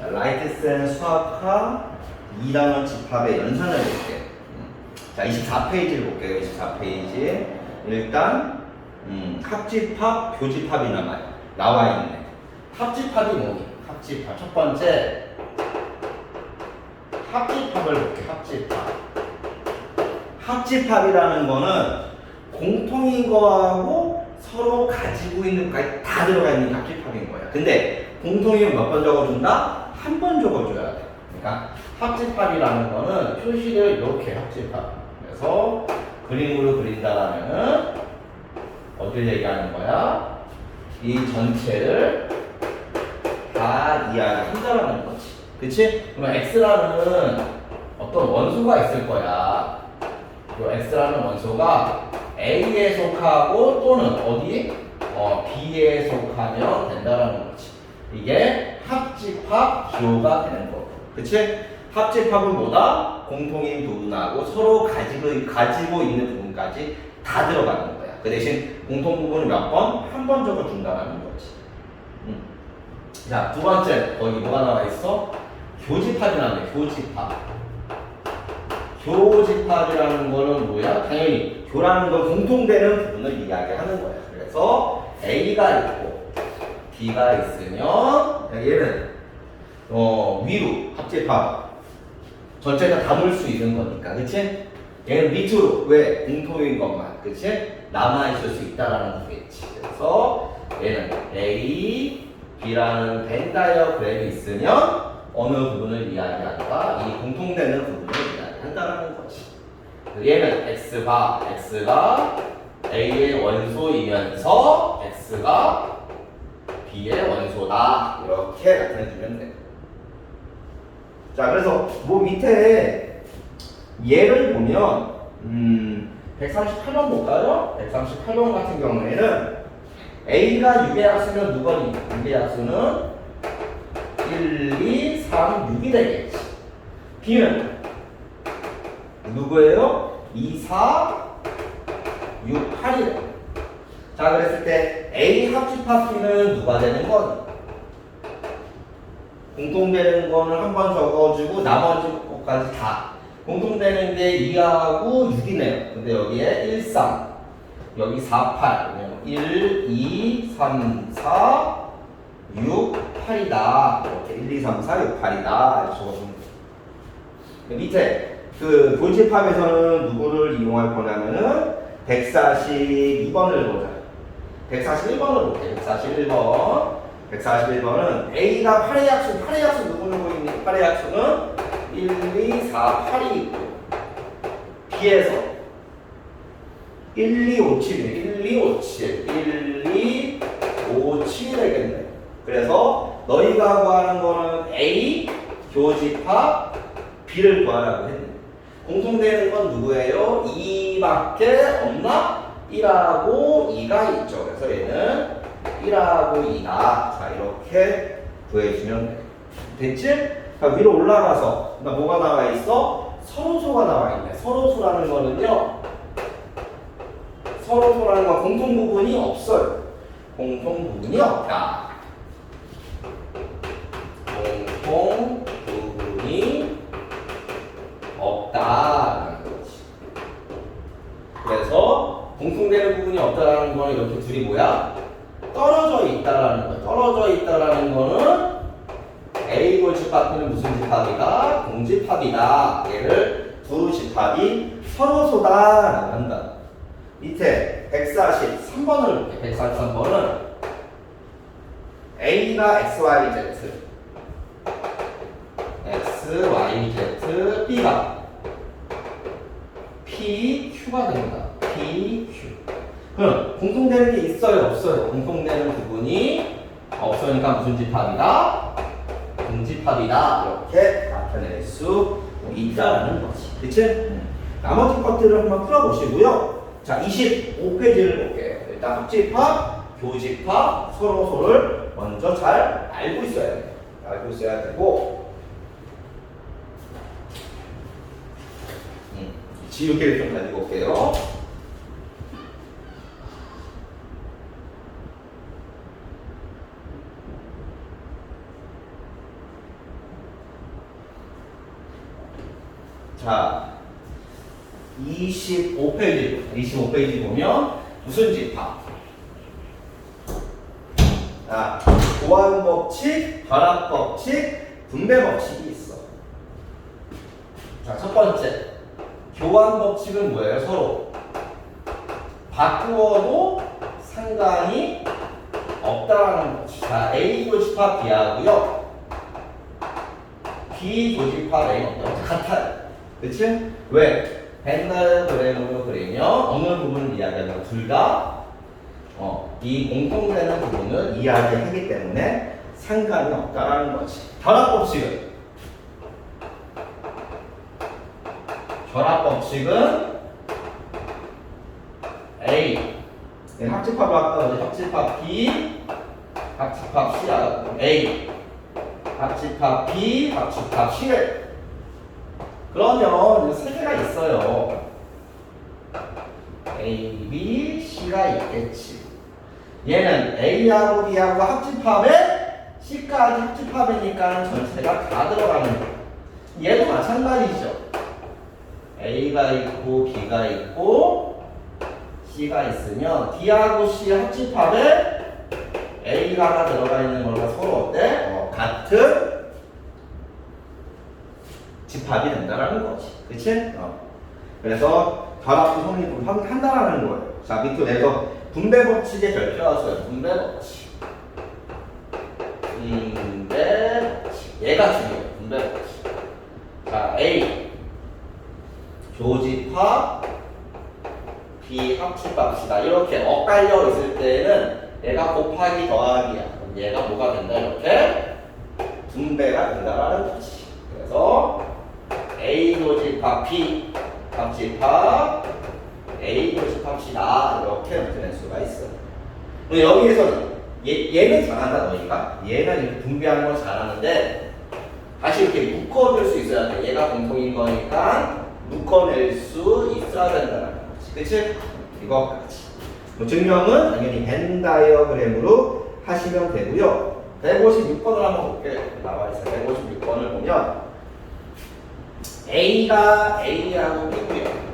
자, 라이트센 수학과 2단원 집합의 연산을 볼게요. 음. 자, 24페이지를 볼게요. 24페이지. 일단, 음, 합집합, 교집합이 남아요. 나와 있네. 합집합이 뭐니? 합집합. 첫 번째, 합집합을 볼게요. 합집합. 합집합이라는 거는 공통인 거하고 서로 가지고 있는 것까지 다 들어가 있는 게 합집합인 거야. 근데 공통이면 몇 번 적어준다? 한 번 적어줘야 돼. 그러니까 합집합이라는 거는 표시를 이렇게 합집합. 그래서 그림으로 그린다라면은 어딜 얘기하는 거야? 이 전체를 다 이해한다라는 거지. 그치? 그러면 x라는 어떤 원소가 있을 거야. 이 x라는 원소가 a에 속하고 또는 어디? 어, b에 속하면 된다라는 거지. 이게 합집합 기호가 되는 거고. 그치? 합집합은 뭐다? 공통인 부분하고 서로 가지고, 가지고 있는 부분까지 다 들어가는 거야. 그 대신 공통 부분을 몇 번? 한 번 적어준다라는 거지. 음. 자, 두 번째, 거기 뭐가 나와 있어? 교집합이 나왔네, 교집합. 교집합이라는 거는 뭐야? 당연히 교라는 건 공통되는 부분을 이야기하는 거야. 그래서 A가 있고 B가 있으면 얘는 어, 위로 합집합 전체 다 담을 수 있는 거니까, 그치? 얘는 밑으로 왜 공통인 것만, 그치? 남아 있을 수 있다라는 거겠지. 그래서 얘는 A, B라는 벤 다이어그램이 있으면 어느 부분을 이야기한다? 이 공통되는 부분을 이야기한다라는 거지. 얘는 X가 X가 A의 원소이면서 X가 B의 원소다 이렇게 나타내주면 돼. 자 그래서 뭐 밑에 얘를 보면 음 138번 볼까요? 138번 같은 경우에는 A가 6의 약수면 누구니? 6의 약수는 1, 2, 3, 6이 되겠지. B는 누구예요? 2, 4, 6, 8이래. 자, 그랬을 때 A 합집합 B는 누가 되는 건? 공통되는 거는 한 번 적어주고 나머지 것까지 다. 공통되는 게 2하고 6이네요. 근데 여기에 1, 3, 여기 4, 8. 1, 2, 3, 4, 6, 8이다. 이렇게 1, 2, 3, 4, 6, 8이다. 이렇게 적어주면 돼. 밑에 그 교집합에서는 누구를 이용할 거냐면은 142번을 보자. 141번을 볼게. 141번. 141번은 A가 8의 약수, 8의 약수 누구 누구 있니? 8의 약수는 1, 2, 4, 8이 있고 B에서 1, 2, 5, 7, 1, 2, 5, 7, 1, 2, 5, 7이 되겠네. 그래서 너희가 구하는 거는 A 교집합 B를 구하라고 했네. 공통되는 건 누구예요? 2밖에 없나? 1하고 2가 있죠. 그래서 얘는 1하고 2다. 자, 이렇게 구해주면 돼. 됐지? 자, 위로 올라가서, 나 뭐가 나와 있어? 서로소가 나와 있네. 서로소라는 거는요, 서로소라는 건 공통 부분이 없어요. 공통 부분이 없다. 공통 부분이 없다라는 거지. 그래서 공통되는 부분이 없다라는 거는 이렇게 둘이 뭐야? 떨어져 있다라는 거야. 떨어져 있다라는 거는 A 골집합은 무슨 집합이다? 공집합이다. 얘를 두 집합이 서로소다라고 한다. 밑에 143번을 볼게. 143번은 A가 XYZ X, Y, Z, B가 P, Q가 됩니다. P, Q. 공통되는 게 있어요, 없어요? 공통되는 부분이 없으니까 무슨 집합이다? 공집합이다. 이렇게 나타낼 수 있다라는 거지. 그치? 나머지 것들을 한번 풀어보시고요. 자, 25페이지를 볼게요. 일단 합집합, 교집합, 서로서를 먼저 잘 알고 있어야 돼요. 알고 있어야 되고, 음, 지우개를 좀 가지고 올게요. 자, 25페이지, 25페이지 보면 무슨 집합? 자, 보완 법칙, 결합 법칙, 분배 법칙이 있어. 자, 첫 번째. 교환 법칙은 뭐예요? 서로 바꾸어도 상관이 없다라는 법칙. 자, A 교집합 B하고요. B 교집합 A는 없다. 같아요. 그치? 왜? 벤다이어그램으로 그리면 어느 부분을 이야기하냐면 둘다 어, 이 공통되는 부분을 이야기하기 때문에 상관이 없다라는 거지. 결합 법칙은 결합 법칙은 A 네, 합집합을 아까 합집합 B 합집합 C 아, A 합집합 B 합집합 C 그러면 세 개가 있어요. A, B, C가 있겠지. 얘는 A하고 B하고 합집합에 C까지 합집합이니까 전체가 다 들어가는 거예요. 얘도 마찬가지죠. A가 있고 B가 있고 C가 있으면 D하고 C 합집합에 A가 하나 들어가 있는 거가 서로 어때? 어, 같은 집합이 된다라는 거지. 그치? 어. 그래서 결합도 성립한다라는 거예요. 자, 밑으로 내서 분배 법칙의 별표하세요. 분배 법칙. 분배 법칙. 얘가 중요해요. 분배 법칙. 자, A. 교집합. B 합집합시다. 이렇게 엇갈려 있을 때는 얘가 곱하기 더하기야. 그럼 얘가 뭐가 된다? 이렇게 분배가 된다라는 거지. 그래서 A 교집합 B 합집합 A 교집합시다 이렇게 나타낼 수가 있어. 여기에서는 얘, 얘는 잘한다 너희가 얘는 이렇게 분배하는 건 잘하는데 다시 이렇게 묶어줄 수 있어야 돼. 얘가 공통인 거니까 묶어낼 수 있어야 된다는 거지. 그치? 이거까지. 뭐 증명은 당연히 벤 다이어그램으로 하시면 되고요. 156번을 한번 볼게요. 나와 있어요. 156번을 보면 A가 A하고 B고요.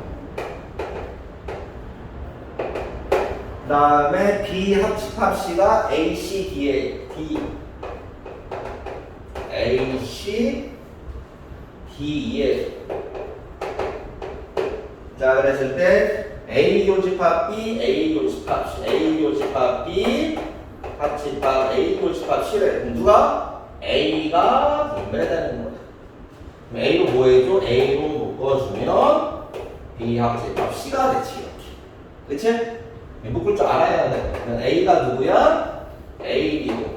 그 다음에 B 합집합 C가 A, C, D에 D A, C, D에 자 그랬을 때 A 교집합 B, A 교집합 C, A 교집합 B 합집합 A 교집합 C래 누가? A가 분배되는 거야 A로 뭐 해줘? A로 묶어주면 B 합집합 C가 되지 이렇게 그치? 묶을 줄 알아야 돼 그럼 A가 누구야? A, B고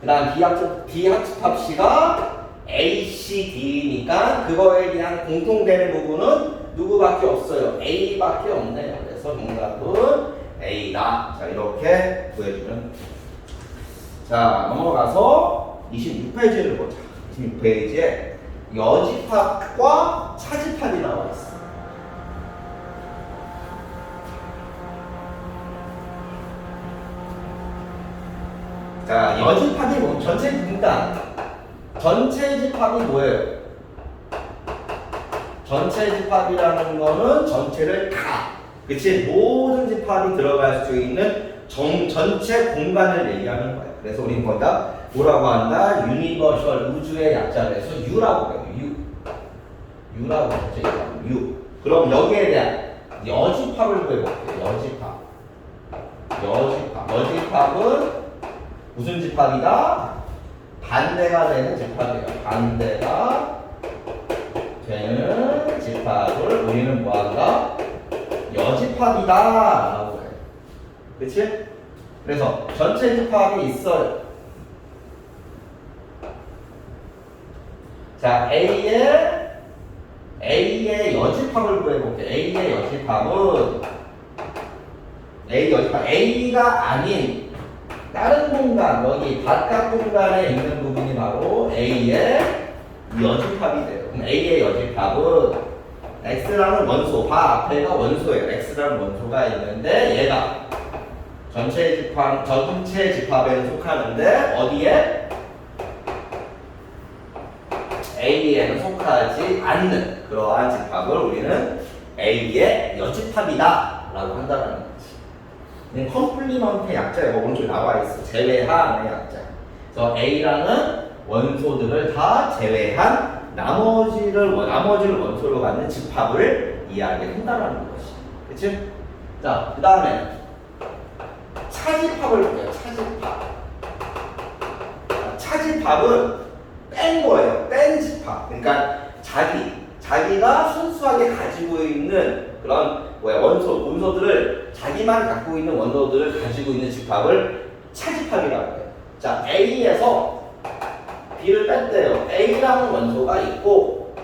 그 다음 B 합집, B 합집합 C가 A, C, D니까 그거에 대한 공통되는 부분은 누구밖에 없어요? A밖에 없네요. 그래서 정답은 A다. 자 이렇게 구해주면 자 넘어가서 26페이지를 보자. 26페이지에 여집합과 차집합이 나와 있어. 자 여집합이 뭐 전체 분단 전체 집합이 뭐예요? 전체 집합이라는 거는 전체를 다, 그치? 모든 집합이 들어갈 수 있는 정, 전체 공간을 얘기하는 거야. 그래서 우리는 거다 뭐라고 한다? 유니버셜 우주의 약자를 해서 U라고 해요. U. U라고 하죠. U. 그럼 여기에 대한 여집합을 구해볼게요. 여집합. 여집합. 여집합은 무슨 집합이다? 반대가 되는 집합이에요. 반대가 되는 집합을 우리는 뭐한다? 여집합이다 라고 해. 그치? 그래서 전체 집합이 있어요. 자, A의 A의 여집합을 구해볼게. A의 여집합은 A 여집합 A가 아닌 다른 공간 여기 바깥 공간에 있는 부분이 바로 A의 여집합이 돼요. 그럼 A의 여집합은 X라는 원소, 바 앞에가 원소예요. X라는 원소가 있는데 얘가 전체 집합, 전체 집합에 속하는데 어디에? A에는 속하지 않는 그러한 집합을 우리는 A의 여집합이다 라고 한다는 거지. 이 컴플리먼트 약자가 오른쪽에 나와 있어. 제외한의 약자. 그래서 A라는 원소들을 다 제외한 나머지를 원- 나머지를 원소로 갖는 집합을 이야기한다라는 것이. 그치? 자, 그 다음에 차집합을 볼게요. 차집합. 자, 차집합은 뺀 거예요. 뺀 집합. 그러니까 자기, 자기가 순수하게 가지고 있는 그런 뭐야 원소, 원소들을 자기만 갖고 있는 원소들을 가지고 있는 집합을 차집합이라고 해요. 자, A에서 B를 뺐대요. A라는 원소가 있고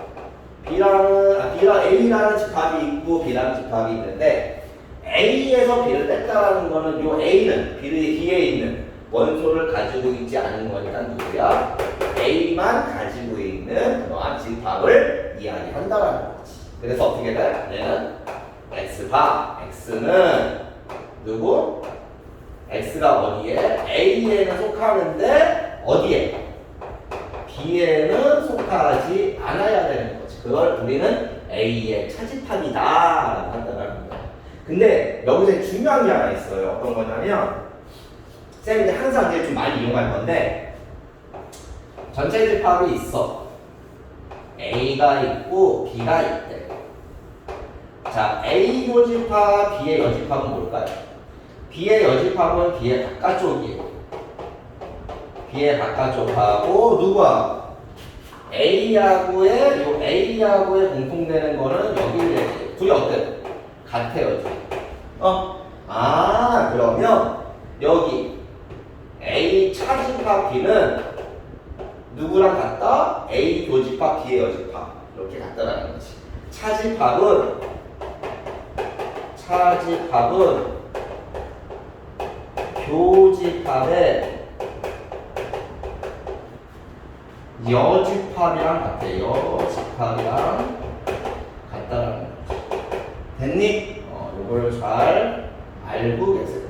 B라는 아, B라 A라는 집합이 있고 B라는 집합이 있는데 A에서 B를 뺐다라는 거는 요 A는 B의 B에 있는 원소를 가지고 있지 않은 거니까 누구야? A만 가지고 있는 그러한 집합을 이야기한다라는 거지. 그래서 어떻게 돼? 얘는 X바 X는 누구? X가 어디에? A에는 속하는데 어디에? B에는 속하지 않아야 되는 거지. 그걸 우리는 A의 차집합이다 라고 한다는 거야. 근데 여기서 중요한 게 하나 있어요. 어떤 거냐면 쌤이 항상 이제 좀 많이 이용할 건데 전체 집합이 있어. A가 있고 B가 있대. 자, A 요집합, B의 여집합은 뭘까요? B의 여집합은 B의 바깥쪽이에요. B의 바깥쪽하고 누구하고? A하고의 요 A하고의 공통되는 거는 여기를 얘기해요. 둘이 어때? 같아요, 둘이. 어? 아, 그러면 여기 A 차집합 B는 누구랑 같다? A 교집합 B의 여집합 이렇게 같다라는 거지. 차집합은 차집합은 교집합의 여집합이랑 같아요. 여집합이랑 같다라는 거지. 됐니? 어, 이걸 잘 알고 계세요.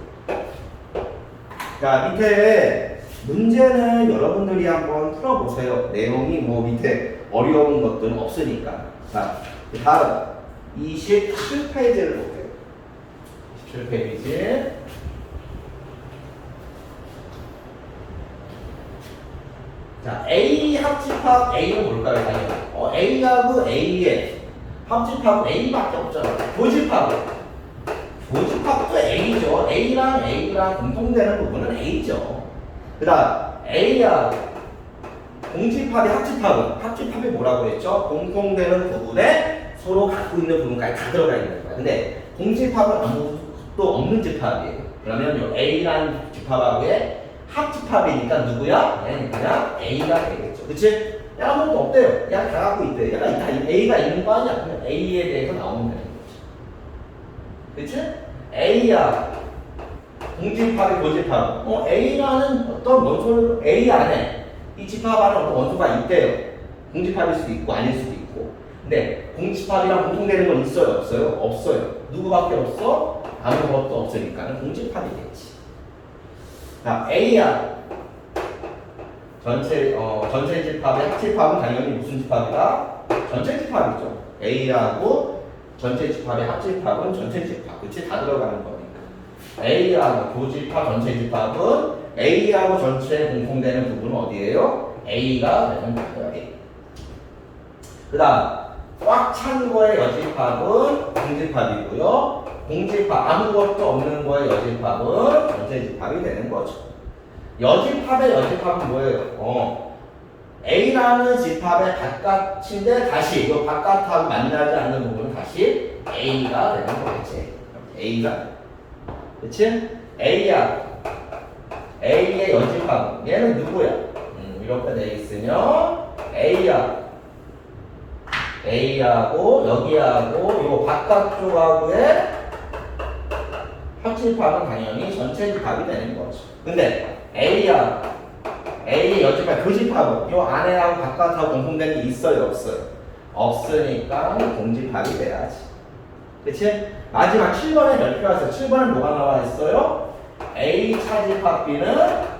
자, 밑에 문제는 여러분들이 한번 풀어보세요. 내용이 뭐 밑에 어려운 것들은 없으니까. 자, 그 다음 27페이지를 볼게요. 27페이지. 자, A 합집합 A는 뭘까요? 어, A하고 A의 합집합 A밖에 없잖아. 교집합은 교집합도 A죠. A랑 A랑 공통되는 부분은 A죠. 그 다음 A하고 공집합이 합집합은 합집합이 뭐라고 했죠? 공통되는 부분에 서로 갖고 있는 부분까지 다 들어가 있는 거야. 근데 공집합은 아무것도 없는 집합이에요. 그러면 요 A라는 집합하고의 합집합이니까 누구야? 그냥 A가 되겠죠. 그치? 야, 아무것도 없대요. 야, 다 갖고 있대. 얘가 다 A가 있는 거 아니야? 그냥 A에 대해서 나오면 되는 거지. 그치? A야. 공집합이 고집합. 어, A라는 어떤 원소를 A 안에 이 집합 안에 어떤 원소가 있대요. 공집합일 수도 있고 아닐 수도 있고. 근데 공집합이랑 공통되는 건 있어요, 없어요? 없어요. 누구밖에 없어? 아무것도 없으니까 공집합이겠지. 자, A야. 전체 어 전체 집합의 합집합은 당연히 무슨 집합이다? 전체 집합이죠. A하고 전체 집합의 합집합은 전체 집합. 그치? 다 들어가는 거니까. A하고 교집합 전체 집합은 A하고 전체에 공통되는 부분은 어디예요? A가 되는 거예요. A. 그 다음 꽉 찬 거의 여집합은 공집합이고요. 공집합 아무것도 없는 거의 여집합은 전체 집합이 되는 거죠. 여집합의 여집합은 뭐예요? 어. A라는 집합의 바깥인데 다시 이 바깥하고 만나지 않는 부분은 다시 A가 되는 거겠지. A가. 그치? A야. A의 여집합. 얘는 누구야? 음, 이렇게 돼 있으면 A야. A하고 여기하고 요 바깥쪽하고의 합집합은 당연히 전체 집합이 되는 거죠. 근데 A야 A 여집합 교집합은 요 안에하고 바깥하고 공통된 게 있어요 없어요? 없으니까 공집합이 돼야지. 그치? 마지막 7번에 별표에서 7번은 뭐가 나와 있어요? A 차집합 B는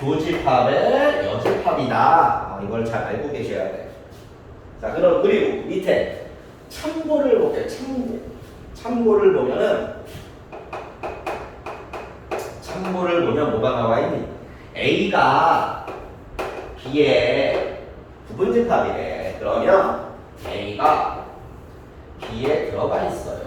교집합의 여집합이다. 어, 이걸 잘 알고 계셔야 돼요. 자, 그럼 그리고 밑에 참고를 볼게요. 참고. 참고를 보면은 참고를 보면 뭐가 나와 있니? A가 B의 부분집합이래. 그러면 A가 B에 들어가 있어요.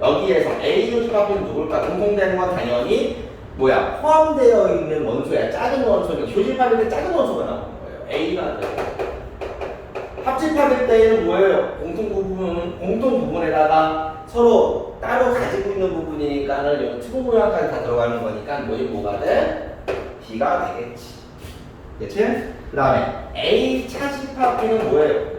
여기에서 A 교집합은 누굴까? 공통되는 건 당연히 뭐야 포함되어 있는 원소야. 작은 원소니까 교집합일 때 작은 원소가 나오는 거예요. A가 들어가. 합집합일 때는 뭐예요? 공통 부분, 공통 부분에다가 서로 따로 가지고 있는 부분이니까는 이 투구 모양까지 다 들어가는 거니까 뭐이 뭐가 돼? B가 되겠지. 그치? 그 다음에 A 차집합 B는 뭐예요?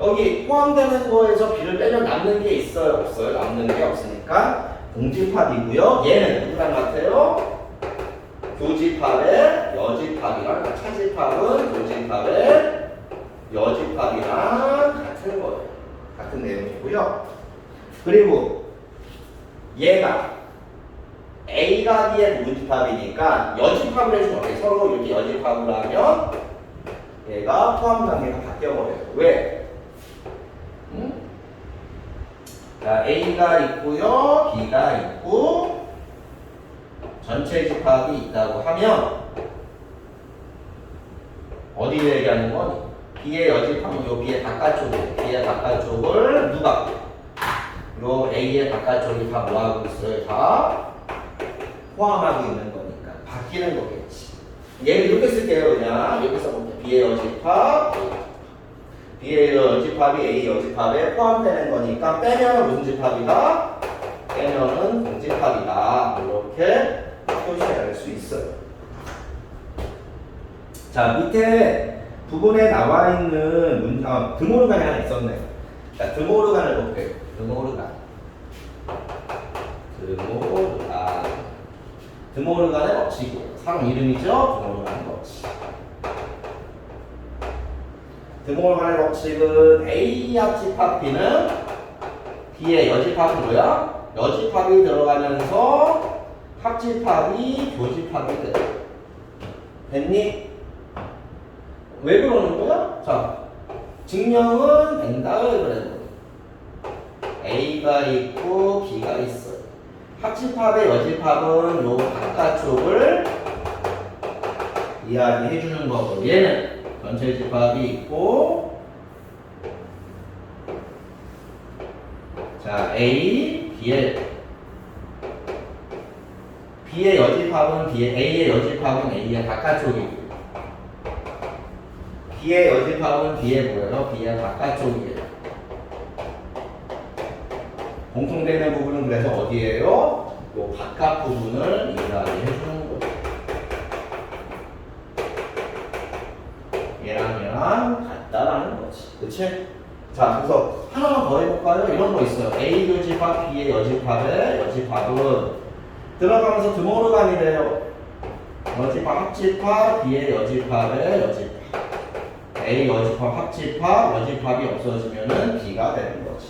여기 포함되는 거에서 B를 빼면 남는 게 있어요? 없어요? 남는 게 없으니까 공집합이고요. 얘는 누구랑 같아요? 교집합의 여집합이랑 차집합은 교집합의 여집합이랑 같은 거예요. 같은 내용이고요. 그리고 얘가 A가 B의 여집합을 해주면 어때? 서로 이렇게 여집합을 하면 얘가 포함 관계가 바뀌어버려요. 왜? 자, A가 있고요, B가 있고 전체 집합이 있다고 하면 어디를 얘기하는 거니? B의 여집합은 요 B의 바깥쪽에 B의 바깥쪽을 누가? 요 A의 바깥쪽이 다 뭐하고 있어요? 다 포함하고 있는 거니까 바뀌는 거겠지. 얘를 이렇게 쓸게요 그냥 이렇게 써볼게요. B의 여집합 B의 여집합이 A 여집합에 포함되는 거니까 빼면 무슨 집합이다? 빼면은 공집합이다. 이렇게 표시할 수 있어요. 자 밑에 부분에 나와 있는 문, 아, 드모르간이 하나 있었네. 자 드모르간을 볼게요. 드모르간. 드모르간. 드모르간의 법칙이에요. 이름이죠? 드모르간의 법칙. 드모르간의 법칙은 A 합집합 B는 B의 여집합은 뭐야? 여집합이 들어가면서 합집합이 교집합이 돼. 됐니? 왜 그러는 거야? 자, 증명은 된다 그래도 A가 있고 B가 있어요. 합집합의 여집합은 요 바깥쪽을 이야기해 주는 거고 얘는 전체 집합이 있고 자 A, B의 B의 여집합은 B의 A의 여집합은 A의 바깥쪽이고 B의 여집합은 B의 뭐예요? B의 바깥쪽이에요. 공통되는 부분은 그래서 어디예요? 요 바깥 부분을 이야기해 주는 거예요. 얘랑 얘랑 같다라는 거지. 그치? 자, 그래서 하나만 더 해볼까요? 이런 거 있어요. A 교집합, B의 여집합의 여집합은 들어가면서 드모르간이 돼요. 여집합, 합집합, B의 여집합의 여집합. A 여집합, 합집합, 여집합이 없어지면은 B가 되는 거지.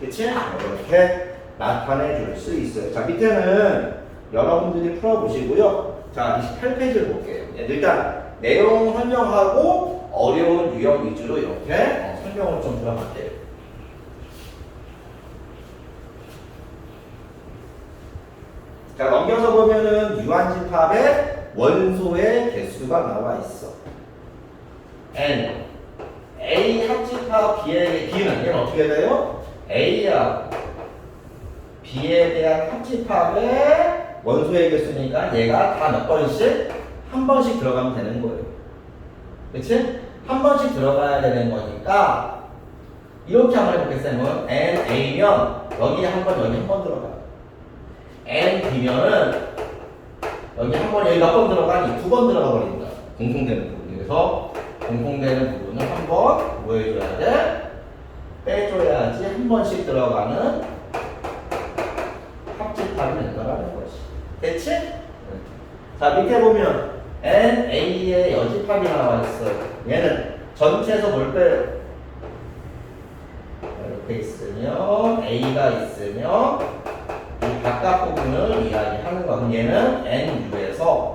그치? 이렇게 나타내 줄 수 있어요. 자, 밑에는 여러분들이 풀어보시고요. 자, 28페이지를 볼게요. 예, 일단 내용 설명하고 어려운 유형 위주로 이렇게 어, 설명을 좀 들어갈게요. 자, 넘겨서 보면은 유한집합의 원소의 개수가 나와 있어. N. A 합집합 B의 B는 얘는 어떻게 돼요? A야 B에 대한 합집합의 원소의 개수니까 얘가 다 몇 번씩 한 번씩 들어가면 되는 거예요. 그치? 한 번씩 들어가야 되는 거니까 이렇게 한번 해보겠어요. N A면 여기 한 번, 여기 한 번 들어가. N B면은 여기 한 번, 여기 몇 번 들어가니? 두 번 들어가 버린다. 공통되는 부분. 그래서 공통되는 부분을 한 번 뭐 해줘야 돼? 빼줘야지 한 번씩 들어가는 합집합이 된다는 거지. 됐지? 자 밑에 보면 N, A의 여집합이 나와 있어요. 얘는 전체에서 뭘 빼요? 이렇게 있으면 A가 있으면 이 바깥 부분을 이야기하는 거. 그럼 얘는 NU에서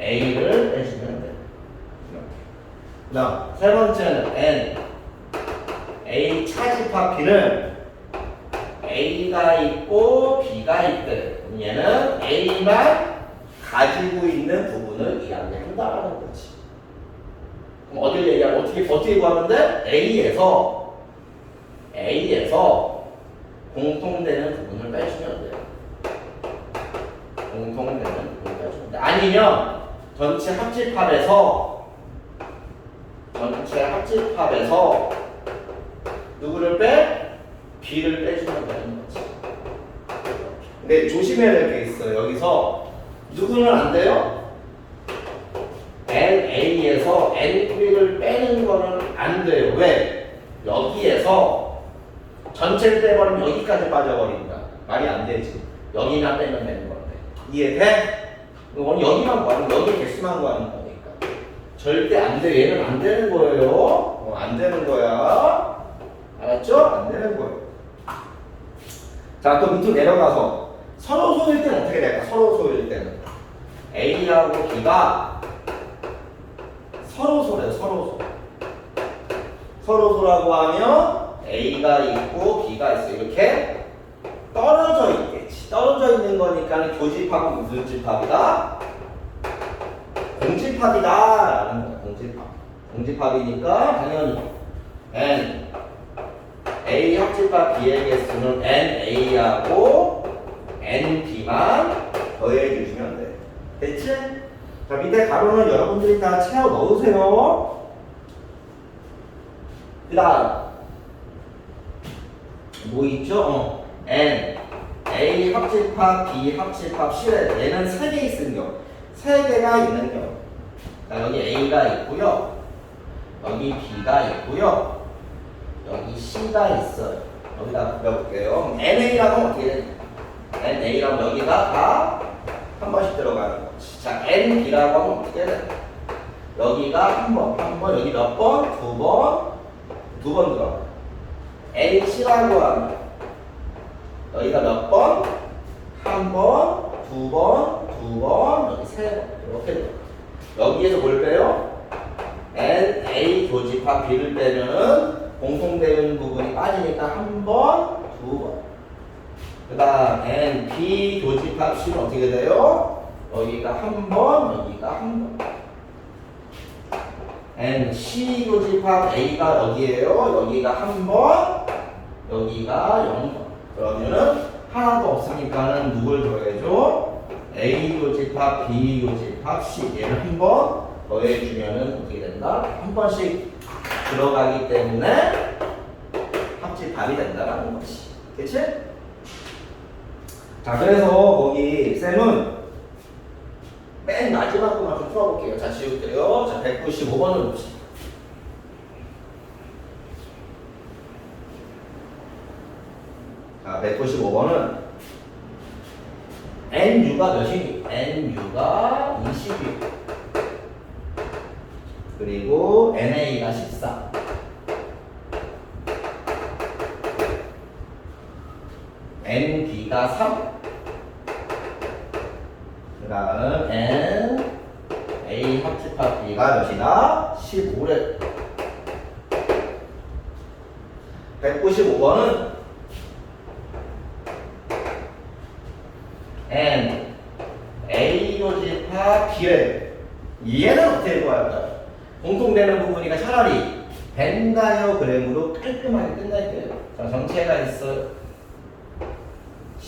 A를 빼주면 돼. 이렇게. 그다음 세 번째는 n a 차집합 b는 a가 있고 b가 있대. 얘는 a만 가지고 있는 부분을 이야기한다라는 거지. 그럼 어디를 얘기하면 어떻게 어떻게 구하면 돼? a에서 a에서 공통되는 부분을 빼주면 돼요. 공통되는 부분을 빼주면 돼. 아니면 전체 합집합에서 전체 합집합에서 누구를 빼? B를 빼주면 되는 거지. 근데 조심해야 될 게 있어요. 여기서 누구는 안 돼요? NA에서 NB를 빼는 거는 안 돼요. 왜? 여기에서 전체를 빼버리면 여기까지 빠져버린다. 말이 안 되지. 여기만 빼면 되는 건데. 이해돼? 이건 여기만 구하는 여기 개수만 구하는 거니까. 절대 안 돼. 얘는 안 되는 거예요. 어, 안 되는 거야. 알았죠? 안 되는 거예요. 자, 또 밑으로 내려가서 서로 소일 때는 어떻게 될까? 서로 소일 때는 A하고 B가 서로 소래요. 서로 소. 서로 소라고 하면 A가 있고 B가 있어. 이렇게 떨어져 있겠지. 떨어져 있는 거니까 교집합은 무슨 집합이다? 공집합이다 라는 거야. 공집합. 공집합이니까 당연히 N A 합집합 B의 개수는 NA하고 NB만 더해주시면 돼. 됐지? 자, 밑에 가로는 여러분들이 다 채워 넣으세요. 그 다음, 뭐 있죠? 어. N, A 합집합, B 합집합, C래. 얘는 세개 있는 경우. 세 개가 있는 경우. 자, 여기 A가 있고요. 여기 B가 있고요. 여기 C가 있어요. 여기다 그려볼게요. NA라고 하면 어떻게 되냐? NA라고 여기가 다 한 번씩 들어가는 거지. 자, NB라고 하면 어떻게 돼? 여기가 한 번, 한 번, 여기 몇 번? 두 번, 두 번 들어가. NC라고 하면 여기가 몇 번? 한 번, 두 번, 두 번, 여기 세 번. 이렇게 들어가. 여기에서 뭘 빼요? NA 교집합 B를 빼면은 공통되는 부분이 빠지니까 한 번, 두 번. 그 다음 NB 교집합 C는 어떻게 돼요? 여기가 한 번, 여기가 한 번. NC 교집합 A가 여기에요. 여기가 한 번, 여기가 0번. 그러면은 하나도 없으니까는 누굴 더해줘? A 교집합, B 교집합, C. 얘를 한 번 더해주면은 어떻게 된다? 한 번씩 들어가기 때문에 합집합이 된다라는 거지. 그치? 자, 그래서 거기 쌤은 맨 마지막 거만 좀 풀어볼게요. 자, 지울게요. 자, 195번을 봅시다. 자, 195번은 NU가 몇이니? NU가 20이 그리고 NA가 14 NB가 3그 다음 N A 합집합 B가 몇이다? 15래 195번은 N A 요집합 B래 얘는 어떻게 구할까? 공통되는 부분이니까 차라리 벤다이어그램으로 깔끔하게 끝날게요 자 정체가 있어요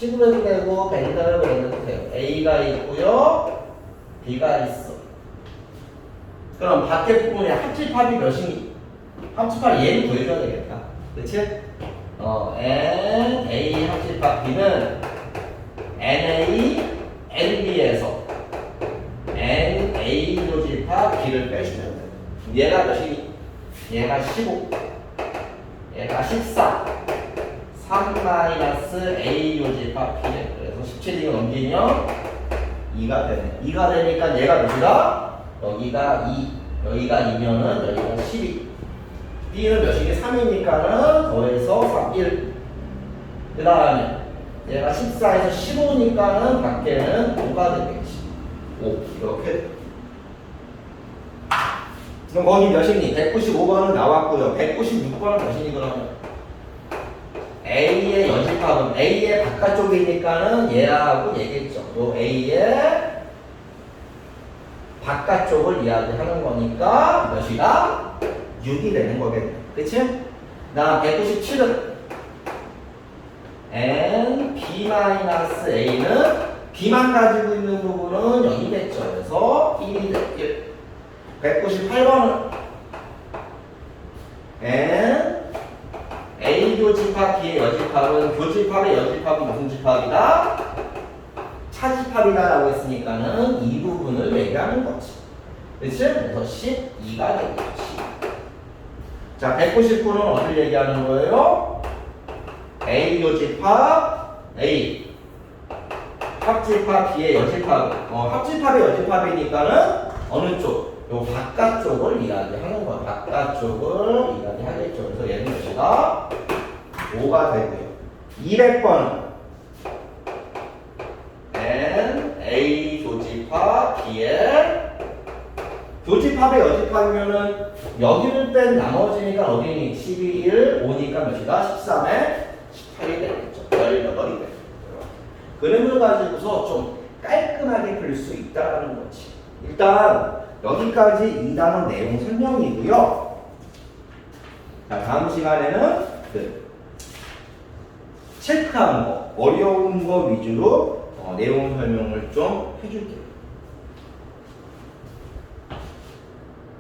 10으로 해도 되고 벤다이어로 해도 돼요 A가 있고요 B가 있어 그럼 밖에 부분에 합집합이 몇이니? 합집합 얘를 구해줘야 되겠다 그치? 어, N, A 합집합 B는 NA, NB에서 NA 요집합 B를 빼주면 돼. 얘가 몇이니? 얘가 15. 얘가 14. 3 마이너스 A 요집합 B네. 그래서 17이 넘기면 2가 되네. 2가 되니까 얘가 몇이다? 여기가 2. 여기가 2면은 여기가 12. B는 몇이니? 3이니까는 더해서 3, 1. 그 다음에 얘가 14에서 15니까는 밖에는 5가 되겠지. 5 이렇게 그럼 거기 몇이니? 195번은 나왔고요. 196번은 몇이니 그러면? A의 연집합은 A의 바깥쪽이니까는 얘하고 얘겠죠. 요 A의 바깥쪽을 이야기하는 거니까 몇이다? 6이 되는 거겠네. 그치? 나 197은 n b-a는 b만 가지고 있는 부분은 0이겠죠. 그래서 1이 될 198번은 n a 교집합 b의 여집합은 교집합의 여집합이 무슨 집합이다? 차집합이다라고 했으니까는 이 부분을 얘기하는 거지. 그치? 그래서 12가 되겠지. 자, 199는 어디를 얘기하는 거예요? A 요집합 A 합집합 B의 여집합 어, 합집합의 여집합이니까는 어느 쪽? 요 바깥쪽을 이야기하는 거야 바깥쪽을 이야기하겠죠 그래서 얘는 몇이다? 5가 되고요 200번은 N A 교집합 B의 교집합의 여집합이면은 여기를 뺀 나머지니까 어디니? 12, 1, 5니까 몇이다? 13에 18이 되겠죠. 18이 되겠죠. 그림을 가지고서 좀 깔끔하게 그릴 수 있다는 거지. 일단 여기까지 2단원 내용 설명이고요. 자, 다음 시간에는 그 체크한 거, 어려운 거 위주로 어, 내용 설명을 좀 해줄게요.